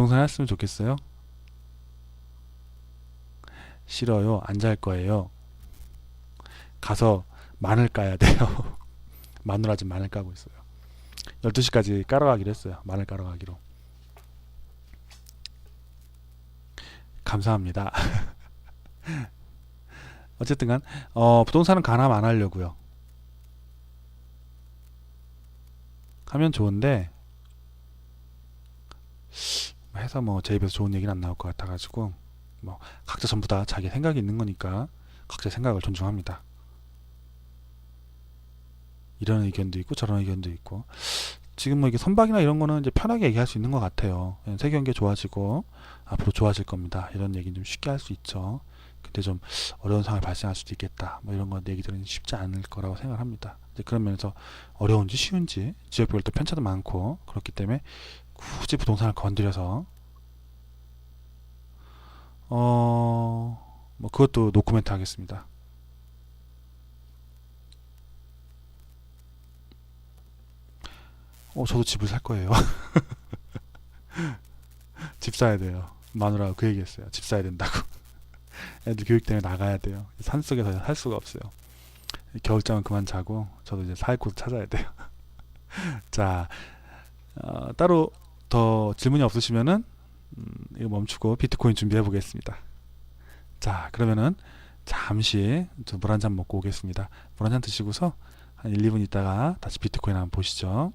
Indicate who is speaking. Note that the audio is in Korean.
Speaker 1: 부동산 했으면 좋겠어요? 싫어요. 안 잘 거예요. 가서 마늘 까야 돼요. 마누라 지금 마늘 까고 있어요. 12시까지 깔아 가기로 했어요. 마늘 깔아 가기로. 감사합니다. 어쨌든 간 어, 부동산은 가남 안 하려고요. 하면 좋은데 해서 뭐 제 입에서 좋은 얘기는 안 나올 것 같아가지고 뭐 각자 전부 다 자기 생각이 있는 거니까 각자 생각을 존중합니다. 이런 의견도 있고 저런 의견도 있고 지금 뭐 이게 선박이나 이런 거는 이제 편하게 얘기할 수 있는 것 같아요. 예, 세 경기 좋아지고 앞으로 좋아질 겁니다. 이런 얘기는 좀 쉽게 할 수 있죠. 근데 좀 어려운 상황이 발생할 수도 있겠다. 뭐 이런 건 얘기들은 쉽지 않을 거라고 생각합니다. 이제 그런 면에서 어려운지 쉬운지 지역별로 또 편차도 많고 그렇기 때문에 굳이 부동산을 건드려서 어 뭐 그것도 노코멘트 하겠습니다. 어 저도 집을 살 거예요. 집 사야 돼요. 마누라가 그 얘기했어요. 집 사야 된다고. 애들 교육 때문에 나가야 돼요. 산 속에서 살 수가 없어요. 겨울잠은 그만 자고 저도 이제 살 곳 찾아야 돼요. 자 어, 따로 더 질문이 없으시면은 음, 이거 멈추고 비트코인 준비해 보겠습니다. 자 그러면은 잠시 물 한 잔 먹고 오겠습니다. 물 한 잔 드시고서 한 1, 2분 있다가 다시 비트코인 한번 보시죠.